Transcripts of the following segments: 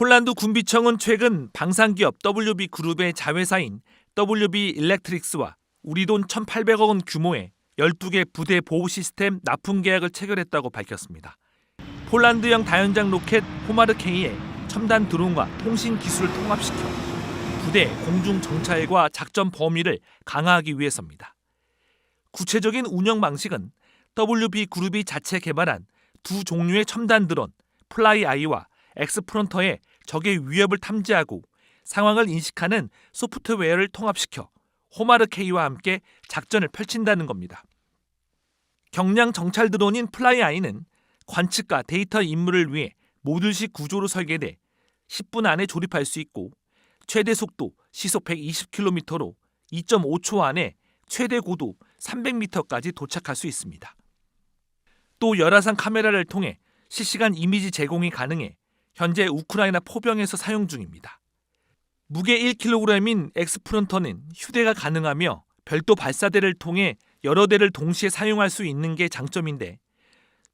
폴란드 군비청은 최근 방산기업 WB 그룹의 자회사인 WB 일렉트릭스와 우리 돈 1,800억 원 규모의 12개 부대 보호 시스템 납품 계약을 체결했다고 밝혔습니다. 폴란드형 다연장 로켓 호마르 K의 첨단 드론과 통신 기술을 통합시켜 부대 공중 정찰과 작전 범위를 강화하기 위해서입니다. 구체적인 운영 방식은 WB 그룹이 자체 개발한 두 종류의 첨단 드론 플라이 아이와 엑스프론터의 적의 위협을 탐지하고 상황을 인식하는 소프트웨어를 통합시켜 호마르 K와 함께 작전을 펼친다는 겁니다. 경량 정찰 드론인 플라이 아이는 관측과 데이터 임무를 위해 모듈식 구조로 설계돼 10분 안에 조립할 수 있고 최대 속도 시속 120km로 2.5초 안에 최대 고도 300m까지 도착할 수 있습니다. 또 열화상 카메라를 통해 실시간 이미지 제공이 가능해 현재 우크라이나 포병에서 사용 중입니다. 무게 1kg인 엑스프론터는 휴대가 가능하며 별도 발사대를 통해 여러 대를 동시에 사용할 수 있는 게 장점인데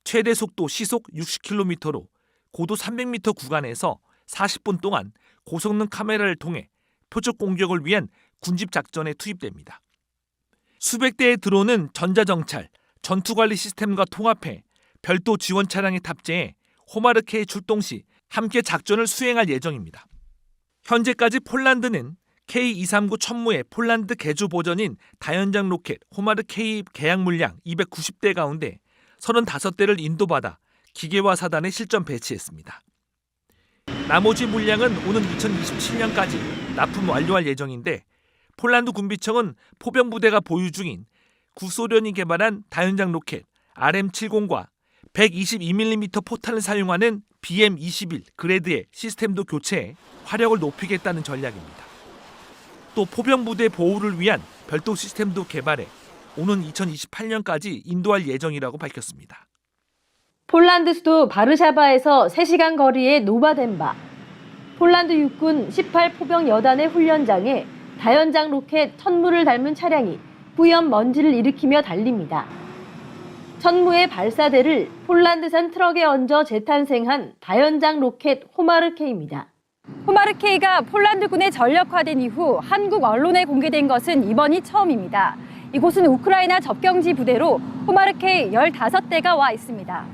최대 속도 시속 60km로 고도 300m 구간에서 40분 동안 고성능 카메라를 통해 표적 공격을 위한 군집 작전에 투입됩니다. 수백 대의 드론은 전자정찰, 전투관리 시스템과 통합해 별도 지원 차량에 탑재해 호마르케에 출동 시 함께 작전을 수행할 예정입니다. 현재까지 폴란드는 K239 천무의 폴란드 개조 버전인 다연장 로켓 호마르 K 계약 물량 290대 가운데 35대를 인도받아 기계화 사단에 실전 배치했습니다. 나머지 물량은 오는 2027년까지 납품 완료할 예정인데 폴란드 군비청은 포병 부대가 보유 중인 구소련이 개발한 다연장 로켓 RM70과 122mm 포탄을 사용하는 BM21 그레드의 시스템도 교체해 화력을 높이겠다는 전략입니다. 또 포병 부대 보호를 위한 별도 시스템도 개발해 오는 2028년까지 인도할 예정이라고 밝혔습니다. 폴란드 수도 바르샤바에서 3시간 거리의 노바덴바. 폴란드 육군 18포병 여단의 훈련장에 다연장 로켓 천무를 닮은 차량이 뿌연 먼지를 일으키며 달립니다. 천무의 발사대를 폴란드산 트럭에 얹어 재탄생한 다연장 로켓 호마르케입니다. 호마르케이가 폴란드군에 전력화된 이후 한국 언론에 공개된 것은 이번이 처음입니다. 이곳은 우크라이나 접경지 부대로 호마르케이 15대가 와 있습니다.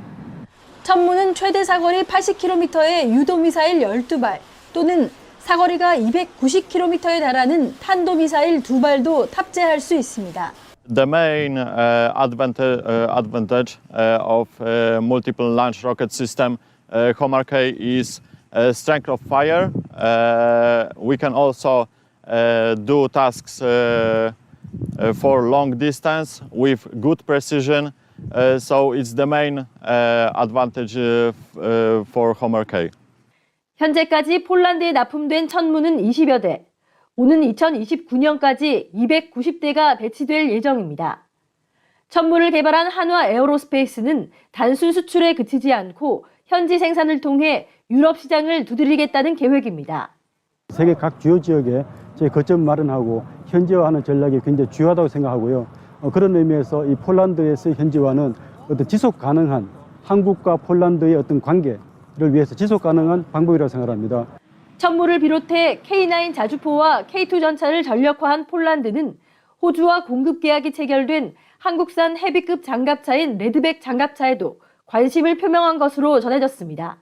천무는 최대 사거리 80km의 유도미사일 12발 또는 사거리가 290km에 달하는 탄도미사일 2발도 탑재할 수 있습니다. The main uh, advantage, uh, advantage uh, of uh, multiple launch rocket system uh, Homar K is uh, strength of fire. Uh, we can also uh, do tasks uh, uh, for long distance with good precision. Uh, so it's the main uh, advantage uh, f- uh, for Homer K. 현재까지 폴란드에 납품된 천무는 20여 대, 오는 2029년까지 290대가 배치될 예정입니다. 천무를 개발한 한화 에어로스페이스는 단순 수출에 그치지 않고 현지 생산을 통해 유럽 시장을 두드리겠다는 계획입니다. 세계 각 주요 지역에 저희 거점 마련하고 현지화하는 전략이 굉장히 중요하다고 생각하고요. 어, 그런 의미에서 이 폴란드에서의 현지화는 어떤 지속 가능한 한국과 폴란드의 어떤 관계를 위해서 지속 가능한 방법이라고 생각합니다. 천무를 비롯해 K9 자주포와 K2 전차를 전력화한 폴란드는 호주와 공급 계약이 체결된 한국산 헤비급 장갑차인 레드백 장갑차에도 관심을 표명한 것으로 전해졌습니다.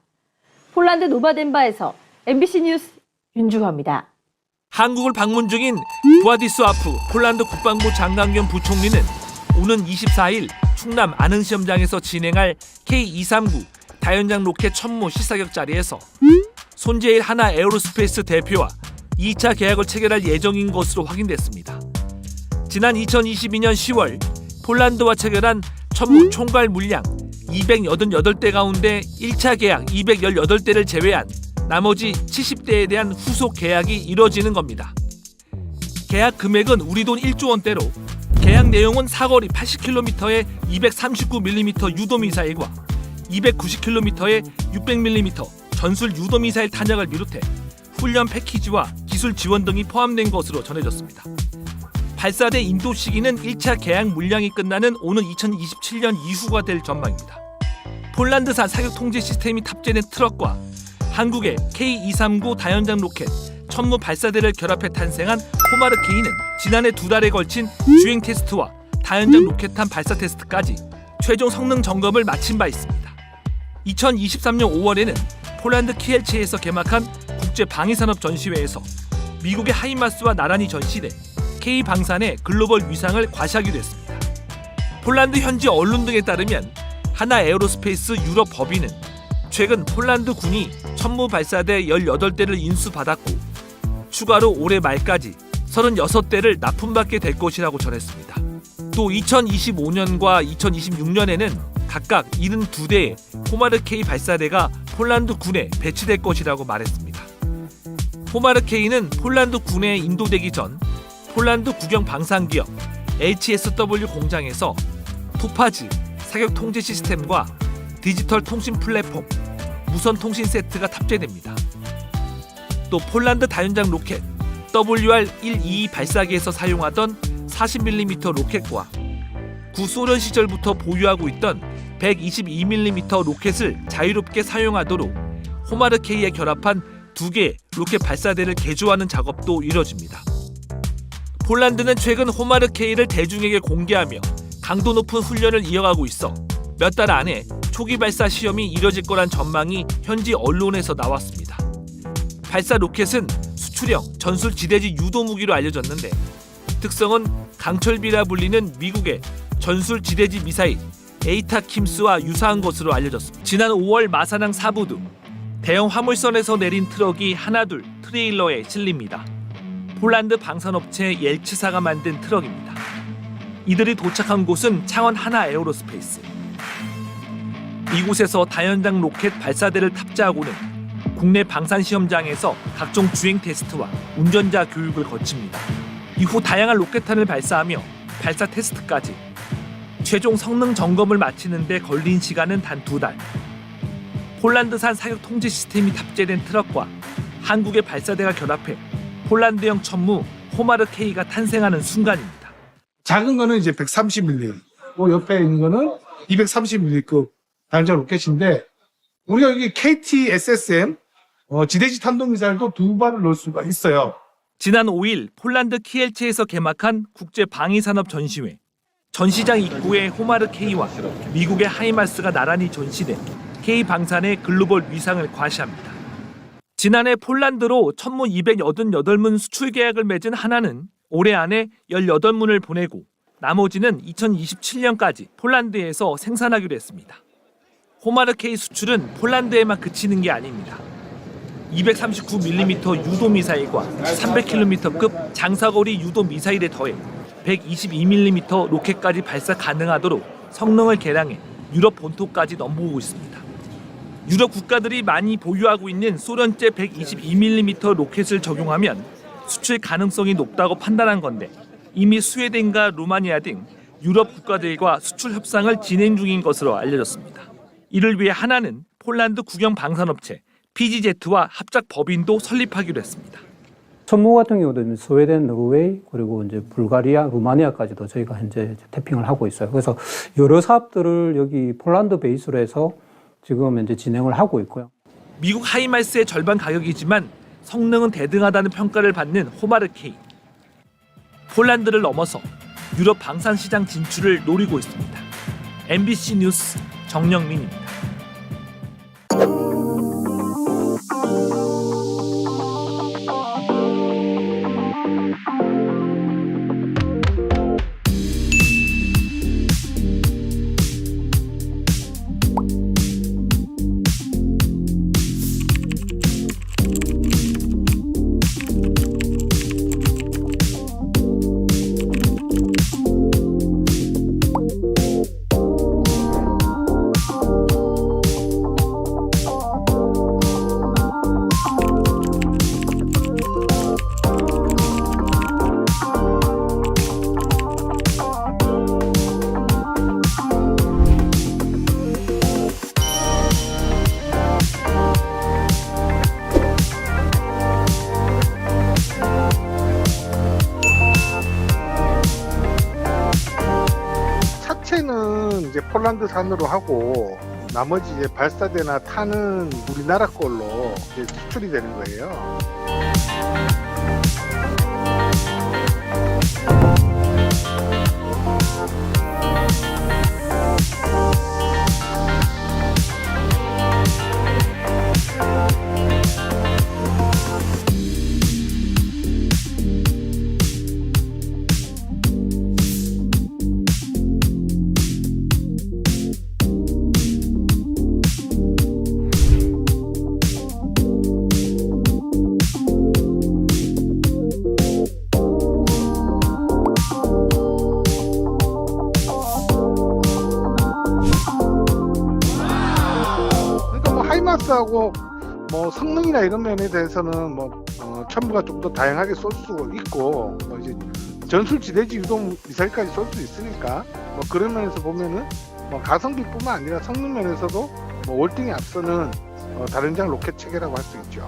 폴란드 노바덴바에서 MBC 뉴스 윤주화입니다. 한국을 방문 중인 부아디스와프 폴란드 국방부 겸 부총리는 오는 24일 충남 안흥 시험장에서 진행할 K239 다연장 로켓 천무 시사격 자리에서 손재일 하나 에어로스페이스 대표와 2차 계약을 체결할 예정인 것으로 확인됐습니다. 지난 2022년 10월 폴란드와 체결한 천무 총괄 물량 288대 가운데 1차 계약 218대를 제외한 나머지 70대에 대한 후속 계약이 이뤄지는 겁니다. 계약 금액은 우리 돈 1조 원대로 계약 내용은 사거리 80km의 239mm 유도 미사일과 290km의 600mm 전술 유도 미사일 탄약을 비롯해 훈련 패키지와 기술 지원 등이 포함된 것으로 전해졌습니다. 발사대 인도 시기는 1차 계약 물량이 끝나는 오는 2027년 이후가 될 전망입니다. 폴란드산 사격 통제 시스템이 탑재된 트럭과 한국의 K239 다연장 로켓 천무 발사대를 결합해 탄생한 호마르 K는 지난해 두 달에 걸친 주행 테스트와 다연장 로켓탄 발사 테스트까지 최종 성능 점검을 마친 바 있습니다. 2023년 5월에는 폴란드 키엘체에서 개막한 국제 방위산업 전시회에서 미국의 하이마스와 나란히 전시돼 K 방산의 글로벌 위상을 과시하기도 했습니다. 폴란드 현지 언론 등에 따르면 하나 에어로스페이스 유럽 법인은 최근 폴란드 군이 천무 발사대 18대를 인수받았고 추가로 올해 말까지 36대를 납품받게 될 것이라고 전했습니다. 또 2025년과 2026년에는 각각 72대의 호마르 K 발사대가 폴란드 군에 배치될 것이라고 말했습니다. 호마르 K는 폴란드 군에 인도되기 전 폴란드 국영 방산 기업 HSW 공장에서 토파즈 사격 통제 시스템과 디지털 통신 플랫폼, 무선 통신 세트가 탑재됩니다. 또 폴란드 다연장 로켓 WR-122 발사기에서 사용하던 40mm 로켓과 구소련 시절부터 보유하고 있던 122mm 로켓을 자유롭게 사용하도록 호마르 K에 결합한 두 개의 로켓 발사대를 개조하는 작업도 이뤄집니다. 폴란드는 최근 호마르 K를 대중에게 공개하며 강도 높은 훈련을 이어가고 있어 몇 달 안에 초기 발사 시험이 이뤄질 거란 전망이 현지 언론에서 나왔습니다. 발사 로켓은 수출형 전술 지대지 유도 무기로 알려졌는데 특성은 강철비라 불리는 미국의 전술 지대지 미사일 에이타 킴스와 유사한 것으로 알려졌습니다. 지난 5월 마산항 사부두 대형 화물선에서 내린 트럭이 하나둘 트레일러에 실립니다. 폴란드 방산업체 옐츠사가 만든 트럭입니다. 이들이 도착한 곳은 창원 하나 에어로스페이스. 이곳에서 다연장 로켓 발사대를 탑재하고는 국내 방산 시험장에서 각종 주행 테스트와 운전자 교육을 거칩니다. 이후 다양한 로켓탄을 발사하며 발사 테스트까지 최종 성능 점검을 마치는 데 걸린 시간은 단 두 달. 폴란드산 사격 통제 시스템이 탑재된 트럭과 한국의 발사대가 결합해 폴란드형 천무 호마르 K가 탄생하는 순간입니다. 작은 거는 이제 130mm, 그 옆에 있는 거는 230mm급 다연장 로켓인데 우리가 여기 KT-SSM 어, 지대지 탄도미사일도 두 발을 넣을 수가 있어요. 지난 5일 폴란드 키엘체에서 개막한 국제 방위산업 전시회. 전시장 입구에 호마르 K와 미국의 하이마스가 나란히 전시돼 K 방산의 글로벌 위상을 과시합니다. 지난해 폴란드로 천무 288문 수출 계약을 맺은 하나는 올해 안에 18문을 보내고 나머지는 2027년까지 폴란드에서 생산하기로 했습니다. 호마르 K 수출은 폴란드에만 그치는 게 아닙니다. 239mm 유도 미사일과 300km급 장사거리 유도 미사일에 더해 122mm 로켓까지 발사 가능하도록 성능을 개량해 유럽 본토까지 넘보고 있습니다. 유럽 국가들이 많이 보유하고 있는 소련제 122mm 로켓을 적용하면 수출 가능성이 높다고 판단한 건데 이미 스웨덴과 루마니아 등 유럽 국가들과 수출 협상을 진행 중인 것으로 알려졌습니다. 이를 위해 하나는 폴란드 국영 방산업체 PGZ와 합작 법인도 설립하기로 했습니다. 천무 같은 경우도 이제 스웨덴, 노르웨이 그리고 이제 불가리아, 루마니아까지도 저희가 현재 이제 태핑을 하고 있어요. 그래서 여러 사업들을 여기 폴란드 베이스로 해서 지금 현재 진행을 하고 있고요. 미국 하이마스의 절반 가격이지만 성능은 대등하다는 평가를 받는 호마르 K. 폴란드를 넘어서 유럽 방산 시장 진출을 노리고 있습니다. MBC 뉴스 정영민입니다. 폴란드산으로 하고 나머지 이제 발사대나 탄은 우리나라 걸로 이제 수출이 되는 거예요. 뭐 성능이나 이런 면에 대해서는 뭐 어, 첨부가 좀 더 다양하게 쏠 수 있고 뭐 이제 전술 지대지 유도 미사일까지 쏠 수 있으니까 뭐 그런 면에서 보면은 뭐 가성비뿐만 아니라 성능 면에서도 뭐 월등히 앞서는 어, 다른 장 로켓 체계라고 할 수 있죠.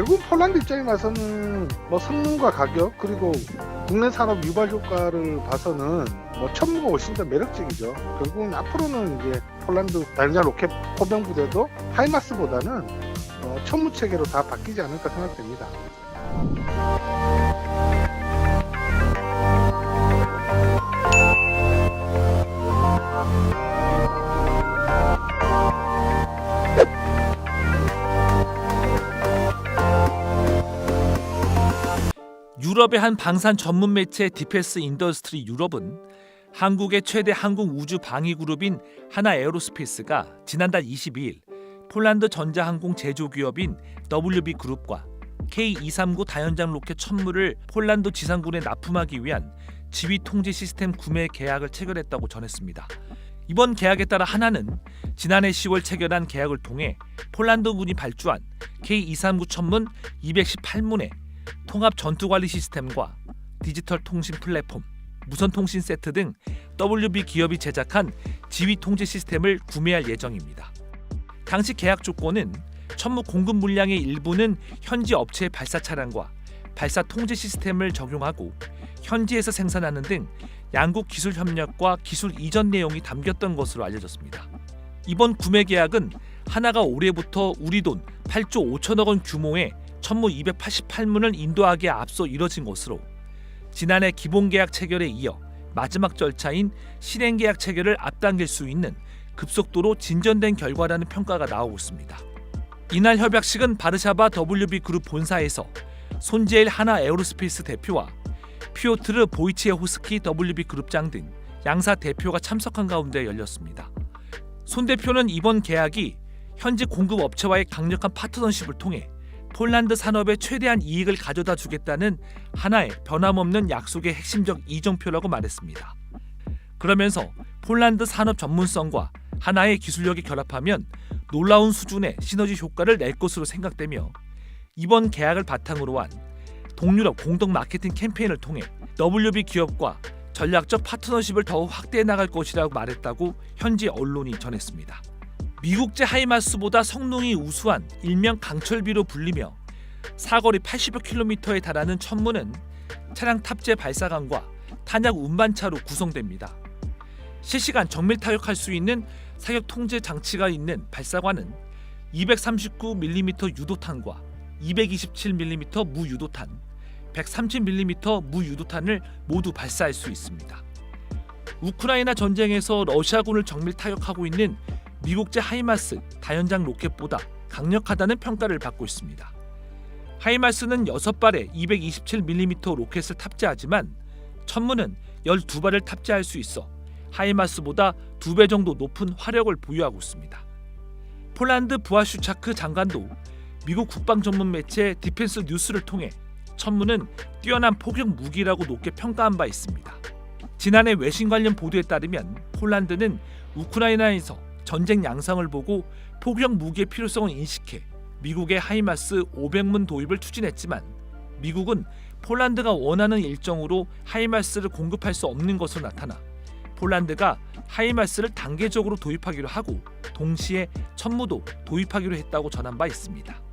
결국 폴란드 입장에 나서는 뭐 성능과 가격 그리고 국내 산업 유발 효과를 봐서는 뭐 천무가 훨씬 더 매력적이죠. 결국은 앞으로는 이제 폴란드 다른자 로켓 포병 부대도 하이마스보다는 어, 천무 체계로 다 바뀌지 않을까 생각됩니다. 유럽의 한 방산 전문 매체 디펜스 인더스트리 유럽은 한국의 최대 항공 우주 방위 그룹인 하나 에어로스페이스가 지난달 22일 폴란드 전자항공 제조 기업인 WB 그룹과 K239 다연장 로켓 천무를 폴란드 지상군에 납품하기 위한 지휘 통제 시스템 구매 계약을 체결했다고 전했습니다. 이번 계약에 따라 하나는 지난해 10월 체결한 계약을 통해 폴란드군이 발주한 K239 천문 218문에 통합 전투 관리 시스템과 디지털 통신 플랫폼, 무선 통신 세트 등 WB 기업이 제작한 지휘 통제 시스템을 구매할 예정입니다. 당시 계약 조건은 천무 공급 물량의 일부는 현지 업체의 발사 차량과 발사 통제 시스템을 적용하고 현지에서 생산하는 등 양국 기술 협력과 기술 이전 내용이 담겼던 것으로 알려졌습니다. 이번 구매 계약은 하나가 올해부터 우리 돈 8조 5천억 원 규모의 천무 288문을 인도하기에 앞서 이뤄진 것으로 지난해 기본 계약 체결에 이어 마지막 절차인 실행 계약 체결을 앞당길 수 있는 급속도로 진전된 결과라는 평가가 나오고 있습니다. 이날 협약식은 바르샤바 WB 그룹 본사에서 손재일 하나 에어로스페이스 대표와 피오트르 보이치에 호스키 WB 그룹장 등 양사 대표가 참석한 가운데 열렸습니다. 손 대표는 이번 계약이 현지 공급 업체와의 강력한 파트너십을 통해 폴란드 산업에 최대한 이익을 가져다 주겠다는 하나의 변함없는 약속의 핵심적 이정표라고 말했습니다. 그러면서 폴란드 산업 전문성과 하나의 기술력이 결합하면 놀라운 수준의 시너지 효과를 낼 것으로 생각되며 이번 계약을 바탕으로 한 동유럽 공동 마케팅 캠페인을 통해 WB 기업과 전략적 파트너십을 더욱 확대해 나갈 것이라고 말했다고 현지 언론이 전했습니다. 미국제 하이마스보다 성능이 우수한 일명 강철비로 불리며 사거리 80여 킬로미터에 달하는 천문은 차량 탑재 발사관과 탄약 운반차로 구성됩니다. 실시간 정밀 타격할 수 있는 사격 통제 장치가 있는 발사관은 239mm 유도탄과 227mm 무유도탄, 130mm 무유도탄을 모두 발사할 수 있습니다. 우크라이나 전쟁에서 러시아군을 정밀 타격하고 있는 미국제 하이마스 다연장 로켓보다 강력하다는 평가를 받고 있습니다. 하이마스는 6발의 227mm 로켓을 탑재하지만 천문은 12발을 탑재할 수 있어 하이마스보다 2배 정도 높은 화력을 보유하고 있습니다. 폴란드 부하슈차크 장관도 미국 국방 전문 매체 디펜스 뉴스를 통해 천문은 뛰어난 포격 무기라고 높게 평가한 바 있습니다. 지난해 외신 관련 보도에 따르면 폴란드는 우크라이나에서 전쟁 양상을 보고 포격 무기의 필요성을 인식해 미국의 하이마스 500문 도입을 추진했지만 미국은 폴란드가 원하는 일정으로 하이마스를 공급할 수 없는 것으로 나타나 폴란드가 하이마스를 단계적으로 도입하기로 하고 동시에 천무도 도입하기로 했다고 전한 바 있습니다.